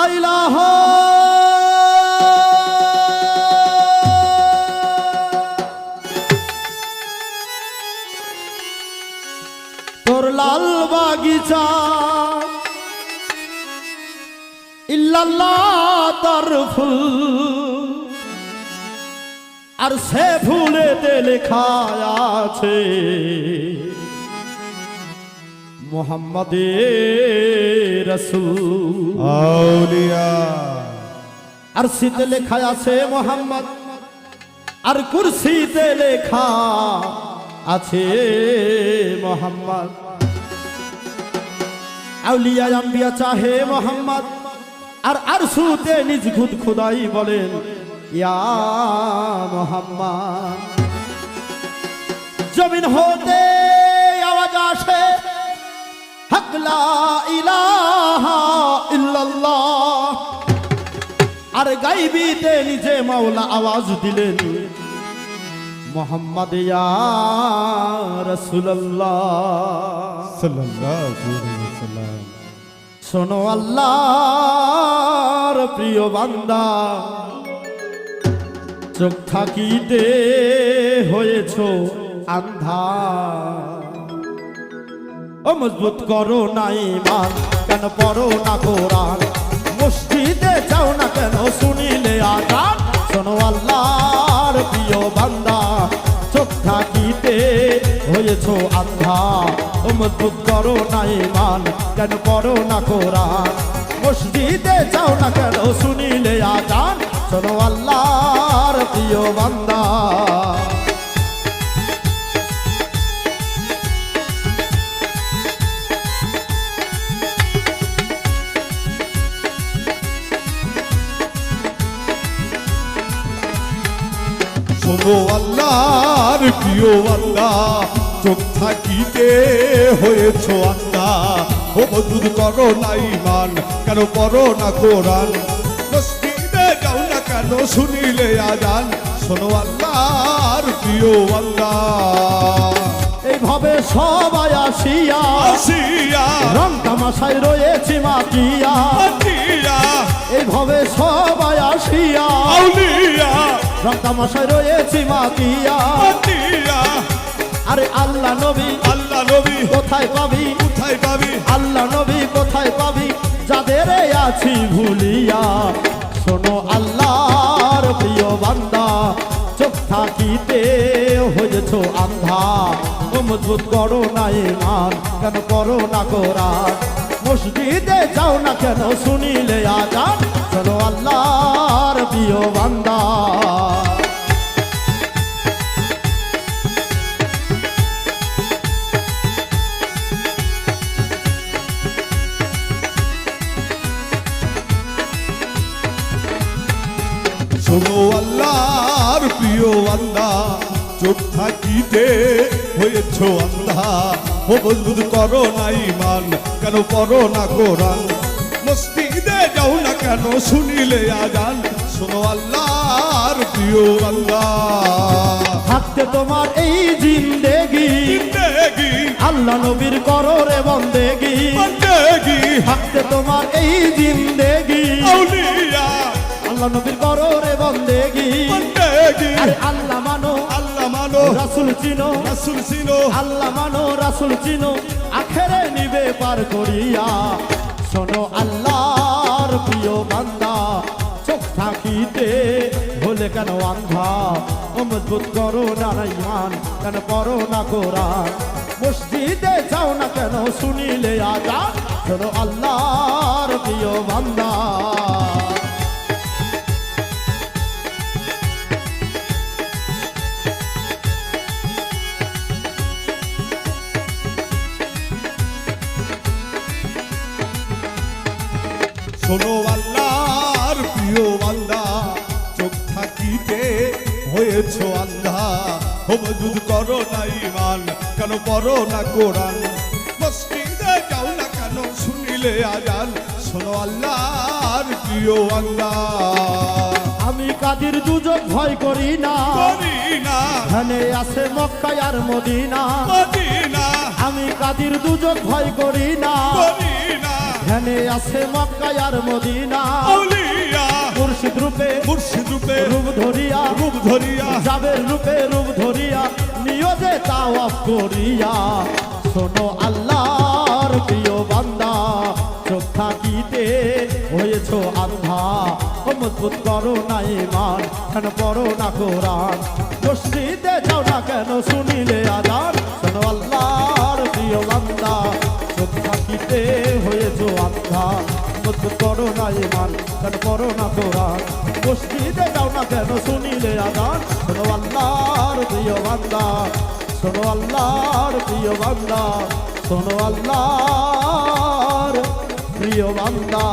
লাইলাহ তোর লাল বাগিচা। ইল্লাল্লাহ তার ফুল। আর সে ফুলেতে লেখা আছে। মোহাম্মদে রসুল। আর শীতে লেখা আছে মোহাম্মদ আর কুরসিতে লেখা আছে মোহাম্মদ। আউলিয়া আম্বিয়া চাহে মোহাম্মদ আর আর সুতে নিজ খুদ খুদাই বলেন ইয়া মোহাম্মদ। জমিন হতে আওয়াজ আসে লা ইলাহা ইল্লাল্লাহ। আর গাইবিতে নিজে মাওলা আওয়াজ দিলেন মোহাম্মদ ইয়া রাসূলুল্লাহ। সাল্লাল্লাহু আলাইহি ওয়াসাল্লাম। শোনো আল্লাহর প্রিয় বান্দা চোখ থাকিতে হয়েছ আন্ধা ও মজবুত করো নাই ইমান কেন পড়ো না কোরআন? মসজিদে যাও না কেন শুনিলে আজান? শোনো আল্লাহর প্রিয় বান্দা, চোখ থাকিতে হয়েছ আন্ধা। ও মজবুত করো নাই মান কেন পড়ো না কোরআন? মসজিদে যাও না কেন শুনিলে আজান? শোনো আল্লাহর প্রিয় বান্দা। শোনো আল্লাহর প্রিয় আল্লাহ, চোখ থাকিতে হয়েছ আল্লাহ ও বধুর করো নাই মান কেন করো না কোরআন। যাও না কেন শুনিলে আজান। শোনো আল্লাহর প্রিয় আল্লাহ। এইভাবে সবাই আসিয়া আসিয়া। রং তামাশায় রয়েছে মাতিয়া আতিয়া এইভাবে সবাই আসিয়া আউলিয়া। রং তামাশায় রয়েছে মাতিয়া আতিয়া আরে আল্লাহ নবী আল্লাহ নবী। কোথায় পাবি? কোথায় পাবি? আল্লাহ নবী কোথায় পাবি? যাদের আছি ভুলিয়া। শোনো আল্লাহর প্রিয় বান্দা চোখ থাকিতে হয়েছ আন্ধা। মজবুত করো না ইমান কেন করো না কোরআন মসজিদে যাও না কেন শুনিলে আজান? শোনো আল্লাহর প্রিয় বান্দা। শোনো আল্লাহর প্রিয় আল্লাহ চোখ থাকিতে হয়েছ আল্লাহ ও বন্ধু করো না ইমান কেন করো না কোরআন? মসজিদে যাও না কেন শুনিলে আজান? শোনো আল্লাহর প্রিয় আল্লাহ থাকতে তোমার এই জিন্দেগি। আল্লাহ নবীর করো রে বন্দেগি। বন্দেগি। থাকতে তোমার এই জিন্দেগি। আউলিয়া। আল্লাহ নবীর করো রে বন্দেগি। আল্লাহ চিনো আল্লাহ মানো, রাসুল চিনো, আখেরে নিবে পার করিয়া। শোনো আল্লাহর প্রিয় বান্দা, চোখ থাকিতে হলে কেন আন্ধা? ও মজবুত করো না ইমান কেন করো না কোরআন? মসজিদে যাও না কেন শুনিলে আজান? শোনো আল্লাহর প্রিয় বান্দা। আল্লাহর প্রিয় বান্দা চোখ থাকিতে হয়েছ আল্লাহ হমদুদ করো না ইমান কেন পড়ো না কোরআন? মসজিদে যাও না কেন শুনিলে আজান? শোনো আল্লাহর প্রিয় আল্লাহ আমি কাদির দুজন ভয় করি না। করি না। আছে মক্কা আর মদিনা। মদিনা। আমি কাদির দুজন ভয় করি না। করি না ধ্যানে আছে মক্কা আর মদিনা। আউলিয়া। মুর্শিদ রূপে মুর্শিদ রূপে। রূপ ধরিয়া। রূপ ধরিয়া। যাবের রূপে রূপ ধরিয়া নিয়জে তাওয়াফ করিয়া। শোনো আল্লাহর প্রিয় বান্দা চোখ থাকিতে হয়েছ আন্ধা। ও মজবুত করো না ইমান কেন পড়ো না কোরআন। মসজিদে যাও না কেন শুনিলে আদান শোনো আল্লাহর প্রিয় বান্দা চোখ থাকিতে আন্ধা মজবুত করো না এমান কেন করো না তোরা মসজিদে যাও না কেন, শুনিলে আদান। শোনো আল্লাহর প্রিয় বান্দা, শোনো আল্লাহর প্রিয় বান্দা, শোনো আল্লাহর প্রিয় বান্দা।